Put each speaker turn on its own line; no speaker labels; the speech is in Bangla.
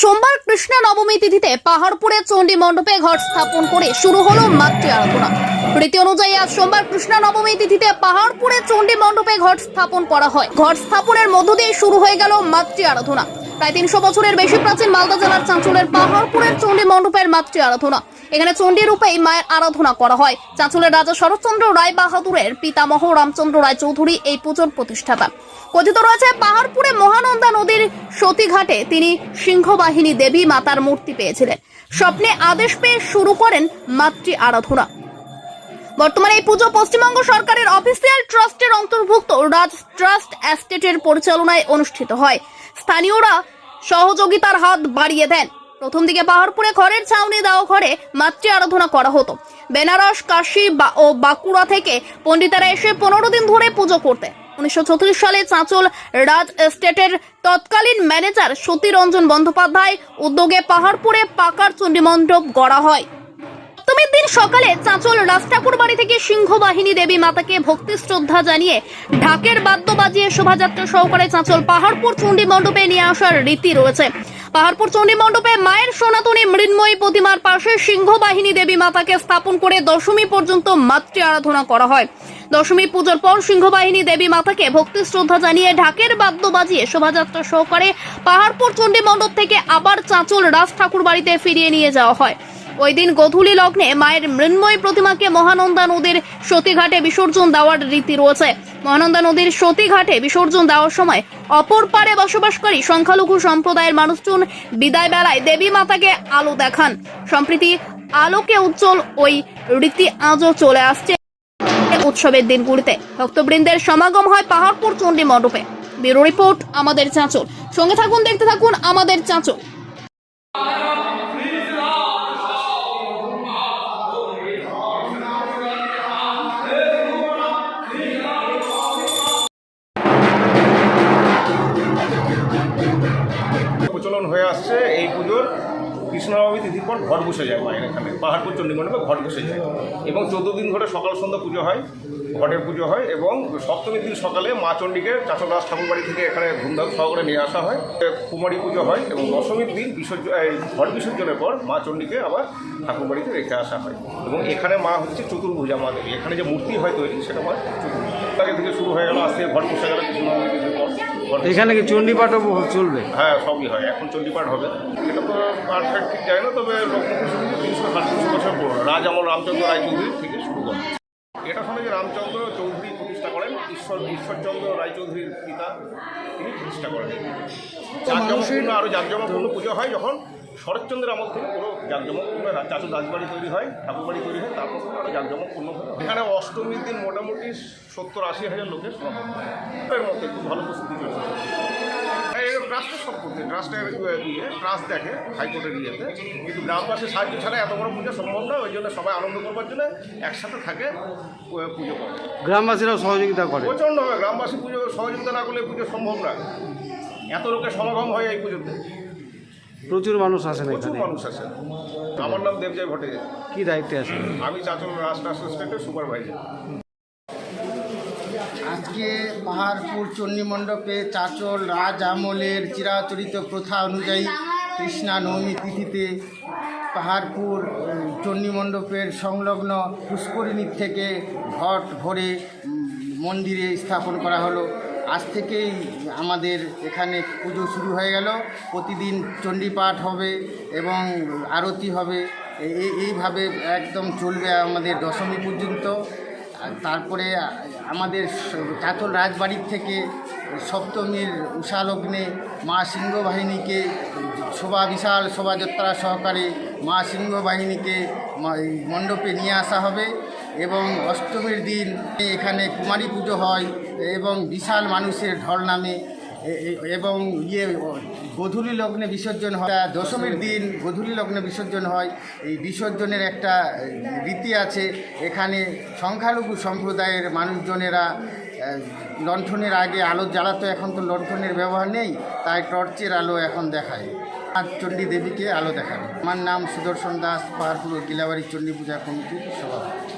সোমবার কৃষ্ণা নবমী তিথিতে পাহাড়পুরে চণ্ডী মণ্ডপে ঘট স্থাপন করে শুরু হলো মাতৃ আরাধনা। রীতি অনুযায়ী আজ সোমবার কৃষ্ণা নবমী তিথিতে পাহাড়পুরে চণ্ডী মণ্ডপে ঘট স্থাপন করা হয়। ঘট স্থাপনের মধ্য দিয়ে শুরু হয়ে গেল মাতৃ আরাধনা। প্রায় তিনশো বছরের বেশি প্রাচীন মালদা জেলার চাঁচলের পাহাড়পুরের চণ্ডী মণ্ডপের মাতৃ আরাধনা। এখানে চণ্ডী রূপেই মায়ের আরাধনা করা হয়। চাঁচলের রাজা শরৎচন্দ্র রায় বাহাদুরের পিতামহ রামচন্দ্র রায় চৌধুরী এই পুজোর প্রতিষ্ঠাতা। কথিত রয়েছে, পাহাড়পুরে মহানন্দা নদীর সতীঘাটে তিনি সিংহবাহিনী দেবী মাতার মূর্তি পেয়েছিলেন। স্বপ্নে আদেশ পেয়ে শুরু করেন মাতৃ আরাধনা। বর্তমানে এই পুজো পশ্চিমবঙ্গ সরকারের অফিসিয়াল ট্রাস্টের অন্তর্ভুক্ত রাজ ট্রাস্ট অ্যাস্টেটের পরিচালনায় অনুষ্ঠিত হয়। স্থানীয়রা সহযোগিতার হাত বাড়িয়ে দেন। প্রথম দিকে পাহাড়পুরে ঘরের ছাউনি দেওয়া ঘরে মাতৃ আরাধনা করা হতো। বেনারস, কাশী বা- ও বাঁকুড়া থেকে পণ্ডিতারা এসে পনেরো দিন ধরে পুজো করতে উনিশশো সালে চাঁচল রাজ এস্টেটের তৎকালীন ম্যানেজার সতীরঞ্জন বন্দ্যোপাধ্যায় উদ্যোগে পাহাড়পুরে পাকার চণ্ডী মণ্ডপ গড়া হয়। দিন সকালে চাঁচল রাজঠাকুর বাড়ি থেকে সিংহ বাহিনী দেবী মাতাকে ভক্তি শ্রদ্ধা জানিয়ে ঢাকের বাদ্য বাজিয়ে শোভাযাত্রা সহকারে চাঁচল পাহাড়পুর চণ্ডী মণ্ডপে নিয়ে আসার রীতি রয়েছে। পাহাড়পুর চণ্ডী মণ্ডপে মায়ের সনাতনী মৃন্ময়ী প্রতিমার পাশে সিংহ বাহিনী দেবী মাতাকে স্থাপন করে দশমী পর্যন্ত মাতৃ আরাধনা করা হয়। দশমী পুজোর পর সিংহবাহিনী দেবী মাতাকে ভক্তি শ্রদ্ধা জানিয়ে ঢাকের বাদ্য বাজিয়ে শোভাযাত্রা সহকারে পাহাড়পুর চণ্ডী মণ্ডপ থেকে আবার চাঁচল রাজ ঠাকুর বাড়িতে ফিরিয়ে নিয়ে যাওয়া হয়। ওই দিন গধূলি লগ্নে মায়ের মৃন্ময় প্রতিমাকে মহানন্দা নদীর সতীঘাটে বিসর্জন দেওয়ার রীতি রয়েছে। মহানন্দা নদীর সতীঘাটে বিসর্জন দেওয়ার সময় অপর পারে বসবাসকারী সংখ্যালঘু সম্প্রদায়ের মানুষজন বিদায় বেলায় দেবী মাতাকে আলো দেখান। সম্প্রীতি আলোকে উজ্জ্বল ওই রীতি আজও চলে আসছে উৎসবের দিনগুলিতে। ভক্তবৃন্দের সমাগম হয় পাহাড়পুর চণ্ডী মণ্ডপে। ব্যুরো রিপোর্ট আমাদের চাঁচল। সঙ্গে থাকুন, দেখতে থাকুন আমাদের চাঁচল।
হয়ে আসছে এই পুজোর কৃষ্ণনবমী তিথির পর ঘট বসে যায় মায়ের এখানে। পাহাড়পুর চণ্ডীমণ্ডপে ঘট বসে যায়। এবং চোদ্দ দিন ধরে সকাল সন্ধ্যা পুজো হয়, ঘটের পুজো হয় এবং সপ্তমীর দিন সকালে মা চণ্ডীকে চাচলদাস ঠাকুরবাড়ি থেকে এখানে ধুমধাম সহকারে নিয়ে আসা হয়। কুমারী পুজো হয় এবং দশমীর দিন বিসর্জন ঘট বিসর্জনের পর মা চণ্ডীকে আবার ঠাকুরবাড়িতে রেখে আসা হয়। এবং এখানে মা হচ্ছে চতুর্ভুজা মা দেবী। এখানে যে মূর্তি হয় তৈরি, সেটা মা চতুর্ভুজ। থেকে শুরু হয়ে থেকে ঘট বসে গেল কৃষ্ণনবমী তিথির পর
এখানে কি চণ্ডীপাঠও চলবে?
হ্যাঁ সবই হয় এখন চণ্ডীপাঠ হবে। এটা তো পারফেক্ট ঠিক যায় না তবে লক্ষ্মীপুর তিনশো সাড়ে তিনশো বছর পুরনো। রাজ আমল রামচন্দ্র রায়চৌধুরী থেকে শুরু করে। এটা শোনা যে রামচন্দ্র চৌধুরী প্রতিষ্ঠা করেন ঈশ্বর ঈশ্বরচন্দ্র রায়চৌধুরীর পিতা তিনি প্রতিষ্ঠা করেন। জাঁকজমকপূর্ণ আরও জাঁকজমকপূর্ণ পুজো হয় যখন শরৎচন্দ্রের আমল থেকে পুরো জাঁকজমকপূর্ণ চাচুর রাজবাড়ি তৈরি হয় ঠাকুরবাড়ি তৈরি হয় তারপর আরও জাঁকজমকপূর্ণ হয়। এখানে অষ্টমীর দিন মোটামুটি সত্তর আশি হাজার লোকের সমাগম হয়। এর মধ্যে খুব ভালো প্রস্তুতি চলছে। ট্রাস্টের সম্পর্কে ট্রাস্টের ইয়ে ট্রাস্ট দেখে হাইকোর্টের ইয়েতে। কিন্তু গ্রামবাসীর সাহায্য ছাড়া এত বড় পুজো সম্ভব না ওই জন্য সবাই আনন্দ করবার জন্য একসাথে থাকে পুজো করে।
গ্রামবাসীরাও সহযোগিতা করে।
প্রচণ্ড হয় গ্রামবাসী পুজো সহযোগিতা না করলে পুজো সম্ভব না। এত লোকের সমাগম হয় এই পুজোতে।
প্রচুর মানুষ আসেন
প্রচুর
এখানে।
মানুষ আছে আমার নাম দেবজয় ভট্টাচার্য।
কি দায়িত্বে আছেন?
আমি চাচল রাষ্ট্র অ্যাসিস্ট্যান্টের সুপারভাইজার।
আজকে পাহাড়পুর চণ্ডী মণ্ডপে চাচল রাজ আমলের চিরাচরিত প্রথা অনুযায়ী কৃষ্ণা নবমী তিথিতে পাহাড়পুর উম, চণ্ডী মণ্ডপের সংলগ্ন পুষ্করিণীর থেকে ঘট ভরে মন্দিরে স্থাপন করা হলো। আজ থেকেই আমাদের এখানে পুজো শুরু হয়ে গেল। প্রতিদিন চণ্ডীপাঠ হবে এবং আরতি হবে। এইভাবে একদম চলবে আমাদের দশমী পর্যন্ত। তারপরে আমাদের চাতল রাজবাড়ির থেকে সপ্তমীর উষালগ্নে মা সিংহ বাহিনীকে শোভা বিশাল শোভাযাত্রা সহকারে মা সিংহ বাহিনীকে মণ্ডপে নিয়ে আসা হবে এবং অষ্টমীর দিন এখানে কুমারী পুজো হয় এবং বিশাল মানুষের ঢল নামে এবং ইয়ে গধূলি লগ্নে বিসর্জন হয়। দশমীর দিন গধূলি লগ্নে বিসর্জন হয়। এই বিসর্জনের একটা রীতি আছে। এখানে সংখ্যালঘু সম্প্রদায়ের মানুষজনেরা লণ্ঠনের আগে আলো জ্বালাতো, এখন তো লণ্ঠনের ব্যবহার নেই, তাই টর্চের আলো এখন দেখায়। চণ্ডী দেবীকে আলো দেখায় আমার নাম সুদর্শন দাস পাহাড়পুর গিলাবাড়ি চণ্ডী পূজা কমিটির সভাপতি।